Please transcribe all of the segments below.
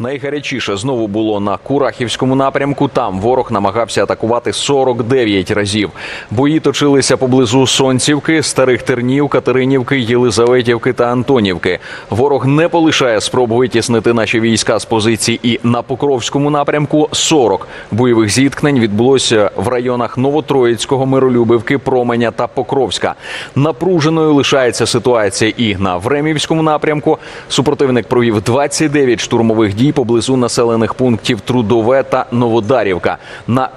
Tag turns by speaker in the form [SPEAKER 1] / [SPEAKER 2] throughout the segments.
[SPEAKER 1] Найгарячіше знову було на Курахівському напрямку. Там ворог намагався атакувати 49 разів. Бої точилися поблизу Сонцівки, Старих Тернів, Катеринівки, Єлизаветівки та Антонівки. Ворог не полишає спроб витіснити наші війська з позицій. І на Покровському напрямку 40 бойових зіткнень відбулося в районах Новотроїцького, Миролюбівки, Променя та Покровська. Напруженою лишається ситуація і на Времівському напрямку. Супротивник провів 29 штурмових дій поблизу населених пунктів Трудове та Новодарівка. На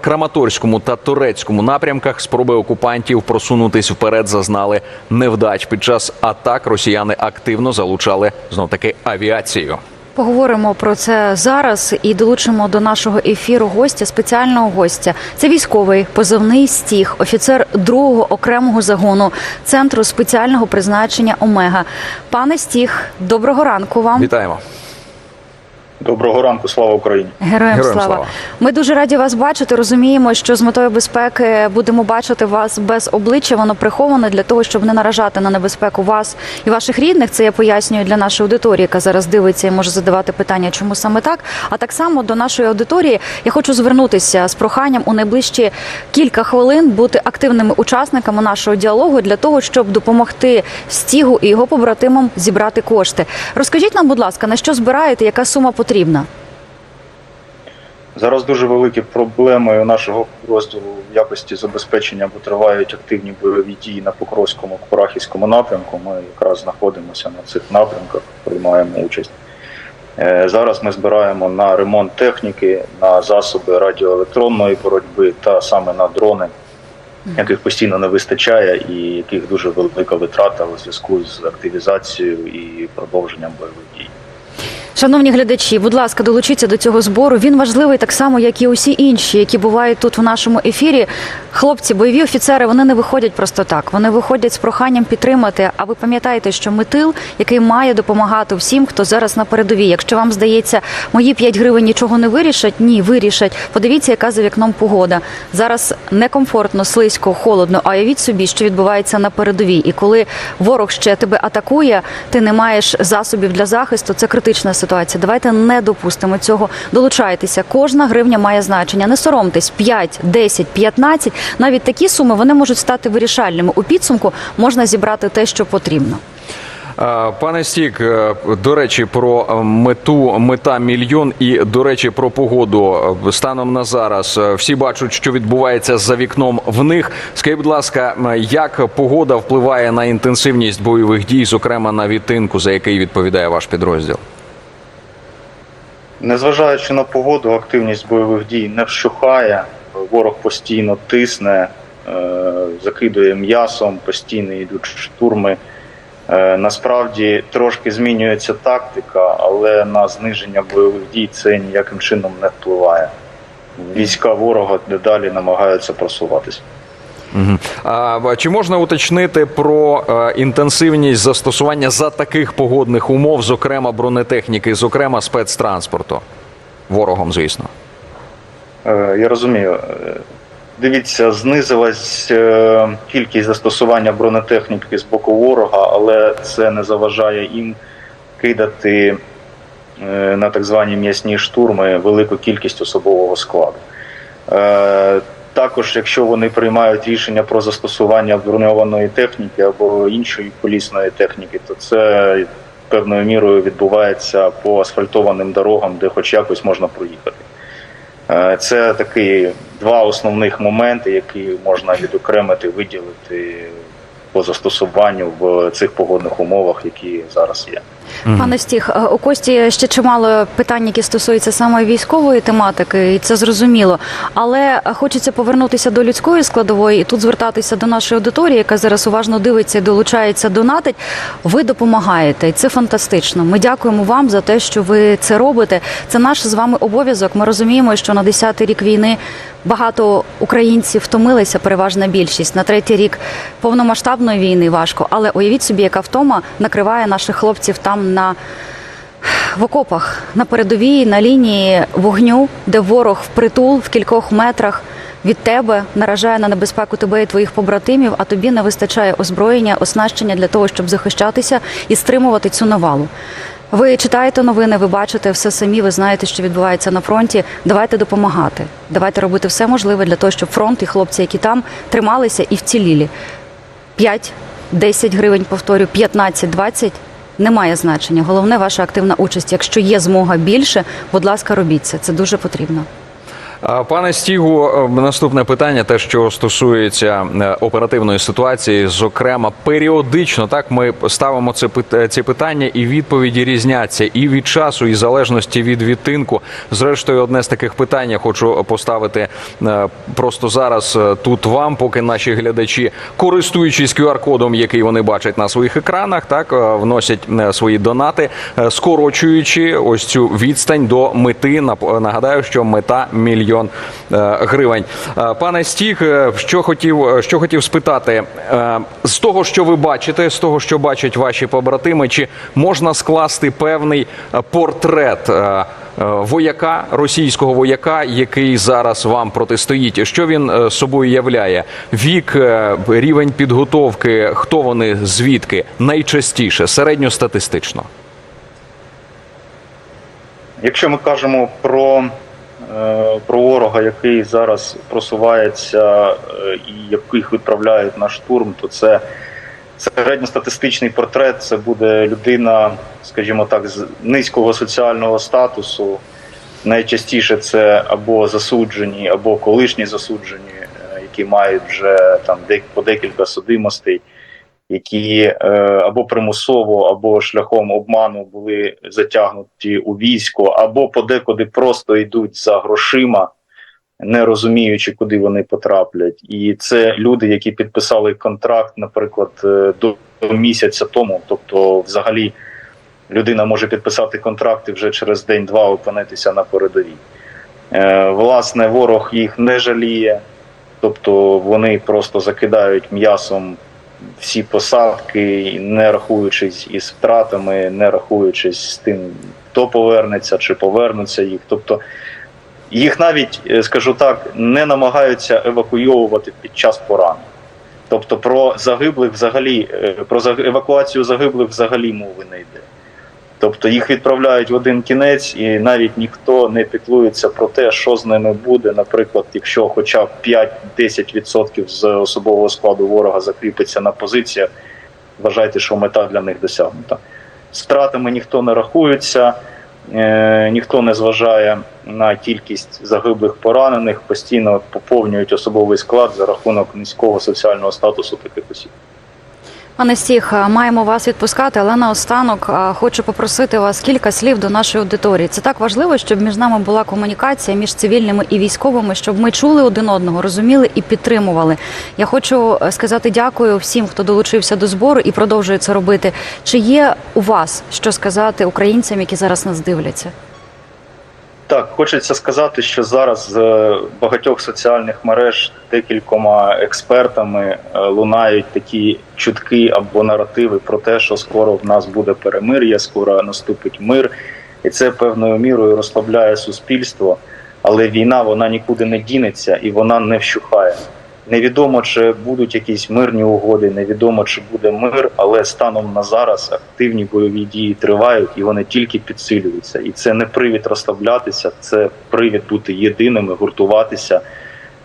[SPEAKER 1] Краматорському та Торецькому напрямках спроби окупантів просунутись вперед зазнали невдач. Під час атак росіяни активно залучали знов таки авіацію.
[SPEAKER 2] Поговоримо про це зараз і долучимо до нашого ефіру гостя, спеціального гостя. Це військовий позивний стіг, офіцер другого окремого загону центру спеціального призначення Омега. Пане стіг, доброго ранку вам.
[SPEAKER 1] Вітаємо.
[SPEAKER 3] Доброго ранку, слава Україні.
[SPEAKER 2] Героям,
[SPEAKER 1] Героям
[SPEAKER 2] слава.
[SPEAKER 1] слава.
[SPEAKER 2] Ми дуже раді вас бачити. Розуміємо, що з метою безпеки будемо бачити вас без обличчя. Воно приховане для того, щоб не наражати на небезпеку вас і ваших рідних. Це я пояснюю для нашої аудиторії, яка зараз дивиться і може задавати питання, чому саме так. А так само до нашої аудиторії я хочу звернутися з проханням у найближчі кілька хвилин бути активними учасниками нашого діалогу для того, щоб допомогти стігу і його побратимам зібрати кошти. Розкажіть нам, будь ласка, на що збираєте, яка сума потрібна?
[SPEAKER 3] Зараз дуже великі проблеми нашого розділу в якості забезпечення, бо тривають активні бойові дії на Покровському Курахівському напрямку. Ми якраз знаходимося на цих напрямках, приймаємо участь. Е, Зараз ми збираємо на ремонт техніки, на засоби радіоелектронної боротьби та саме на дрони, яких постійно не вистачає, і яких дуже велика витрата у зв'язку з активізацією і продовженням бойових дій.
[SPEAKER 2] Шановні глядачі, будь ласка, долучіться до цього збору. Він важливий так само, як і усі інші, які бувають тут в нашому ефірі. Хлопці, бойові офіцери, вони не виходять просто так. Вони виходять з проханням підтримати. А ви пам'ятаєте, що ми тил, який має допомагати всім, хто зараз на передовій. Якщо вам здається, мої 5 гривень нічого не вирішать, ні, вирішать. Подивіться, яка за вікном погода. Зараз некомфортно, слизько, холодно. А уявіть собі, що відбувається на передовій. І коли ворог ще тебе атакує, ти не маєш засобів для захисту. Це критична ситуація. Давайте не допустимо цього. Долучайтеся. Кожна гривня має значення. Не соромтесь 5, 10, 15. Навіть такі суми вони можуть стати вирішальними. У підсумку можна зібрати те, що потрібно.
[SPEAKER 1] Пане Стік, е, до речі, про мету мета мільйон і до речі, про погоду станом на зараз. е, Всі бачать, що відбувається за вікном в них. Скажіть, будь ласка, як погода впливає на інтенсивність бойових дій, зокрема на відтинку, за який відповідає ваш підрозділ?
[SPEAKER 3] Незважаючи на погоду, активність бойових дій не вщухає. Ворог постійно тисне, е, закидує м'ясом, постійно йдуть штурми. Е, Насправді трошки змінюється тактика, але на зниження бойових дій це ніяким чином не впливає. Війська ворога дедалі намагаються просуватися.
[SPEAKER 1] А чи можна уточнити про е, інтенсивність застосування за таких погодних умов, зокрема бронетехніки, зокрема спецтранспорту? Ворогом, звісно.
[SPEAKER 3] Е, Я розумію. Е, Дивіться, знизилась кількість застосування бронетехніки з боку ворога, але це не заважає їм кидати на так звані м'ясні штурми велику кількість особового складу. Також, якщо вони приймають рішення про застосування броньованої техніки або іншої колісної техніки, то це певною мірою відбувається по асфальтованим дорогам, де хоч якось можна проїхати. Е, Це такі два основних моменти, які можна відокремити, виділити по застосуванню в цих погодних умовах, які зараз є.
[SPEAKER 2] Пане Стіг, е, у Кості ще чимало питань, які стосуються саме військової тематики, і це зрозуміло. Але хочеться повернутися до людської складової і тут звертатися до нашої аудиторії, яка зараз уважно дивиться і долучається донатить. Ви допомагаєте, і це фантастично. Ми дякуємо вам за те, що ви це робите. Це наш з вами обов'язок. Ми розуміємо, що на 10-й рік війни багато українців втомилися, переважна більшість. На третій рік повномасштабної війни важко. Але уявіть собі, яка втома накриває наших хлопців там на в окопах на передовій на лінії вогню, де ворог впритул в кількох метрах від тебе наражає на небезпеку тебе і твоїх побратимів, а тобі не вистачає озброєння, оснащення для того, щоб захищатися і стримувати цю навалу. Ви читаєте новини, ви бачите все самі. Ви знаєте, що відбувається на фронті. Давайте допомагати. Давайте робити все можливе для того, щоб фронт і хлопці, які там трималися і вцілілі. 5, 10 гривень, повторю, 15, 20 – немає значення. Головне ваша активна участь. Якщо є змога більше, будь ласка, робіть це. Це дуже потрібно.
[SPEAKER 1] Пане Стігу, е, наступне питання, те, що стосується е, оперативної ситуації, зокрема, періодично так ми ставимо це пит- ці питання, і відповіді різняться і від часу, і залежності від відтинку. Зрештою, одне з таких питань я хочу поставити е, просто зараз е, тут вам, поки наші глядачі, користуючись QR-кодом, який вони бачать на своїх екранах, так е, вносять е, свої донати, е, скорочуючи ось цю відстань до мети. Нагадаю, що мета мільйон е, гривень. Е, Пане Стіг, е, що хотів, що хотів спитати з того, що ви бачите, з того, що бачать ваші побратими, чи можна скласти певний портрет? Вояка російського вояка, який зараз вам протистоїть, що він собою являє? Вік, рівень підготовки, хто вони звідки найчастіше, середньостатистично?
[SPEAKER 3] Якщо ми кажемо про, про ворога, який зараз просувається е, і яких відправляють на штурм, то це середньостатистичний портрет. Це буде людина, скажімо так, з низького соціального статусу. Найчастіше це або засуджені, або колишні засуджені, е, які мають вже там по декілька судимостей, які е, або примусово, або шляхом обману були затягнуті у військо, або подекуди просто йдуть за грошима, не розуміючи, куди вони потраплять. І це люди, які підписали контракт, наприклад, е, до місяця тому. Тобто, взагалі, людина може підписати контракт і вже через день-два опинитися на передовій. Е, Власне, ворог їх не жаліє, тобто вони просто закидають м'ясом всі посадки, не рахуючись із втратами, не рахуючись з тим, хто повернеться чи повернуться їх. Тобто їх навіть, е, скажу так, не намагаються евакуйовувати під час поранень. Тобто про загиблих взагалі, е, про евакуацію загиблих взагалі мови не йде. Тобто їх відправляють в один кінець, і навіть ніхто не піклується про те, що з ними буде. Наприклад, якщо хоча б 5-10% з особового складу ворога закріпиться на позиціях, вважайте, що мета для них досягнута. З втратами ніхто не рахується, е, ніхто не зважає на кількість загиблих поранених, постійно поповнюють особовий склад за рахунок низького соціального статусу таких.
[SPEAKER 2] Пане Стіх, маємо вас відпускати, але наостанок хочу попросити вас кілька слів до нашої аудиторії. Це так важливо, щоб між нами була комунікація між цивільними і військовими, щоб ми чули один одного, розуміли і підтримували. Я хочу е, сказати дякую всім, хто долучився до збору і продовжує це робити. Чи є у вас що сказати українцям, які зараз нас дивляться?
[SPEAKER 3] Так, хочеться сказати, що зараз з е, багатьох соціальних мереж декількома експертами е, лунають такі чутки або наративи про те, що скоро в нас буде перемир'я, скоро наступить мир, і це певною мірою розслабляє суспільство. Але війна вона нікуди не дінеться і вона не вщухає. Невідомо, чи будуть якісь мирні угоди, невідомо, чи буде мир, але станом на зараз активні бойові дії тривають і вони тільки підсилюються. І це не привід розслаблятися, це привід бути єдиними, гуртуватися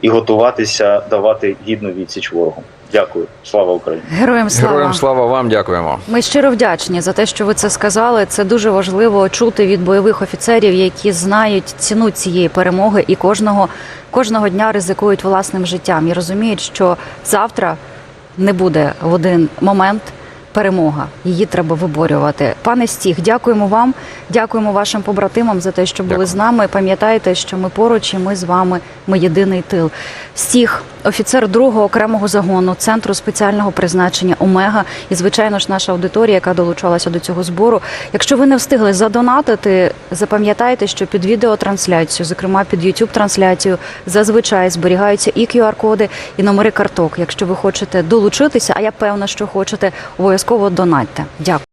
[SPEAKER 3] і готуватися давати гідну відсіч ворогу. Дякую, слава Україні!
[SPEAKER 2] Героям слава!
[SPEAKER 1] Героям слава вам, дякуємо.
[SPEAKER 2] Ми щиро вдячні за те, що ви це сказали. Це дуже важливо чути від бойових офіцерів, які знають ціну цієї перемоги і кожного, кожного дня ризикують власним життям і розуміють, що завтра не буде в один момент перемога. Її треба виборювати. Пане Стіг, дякуємо вам, дякуємо вашим побратимам за те, що були
[SPEAKER 1] Дякую.
[SPEAKER 2] з нами. Пам'ятайте, що ми поруч і ми з вами. Ми єдиний тил. Стіг, офіцер другого окремого загону центру спеціального призначення Омега, і звичайно ж наша аудиторія, яка долучалася до цього збору. Якщо ви не встигли задонатити, запам'ятайте, що під відеотрансляцію, зокрема під youtube трансляцію, зазвичай зберігаються і QR-коди, і номери карток. Якщо ви хочете долучитися, а я певна, що хочете, обов'язково донатьте. Дякую.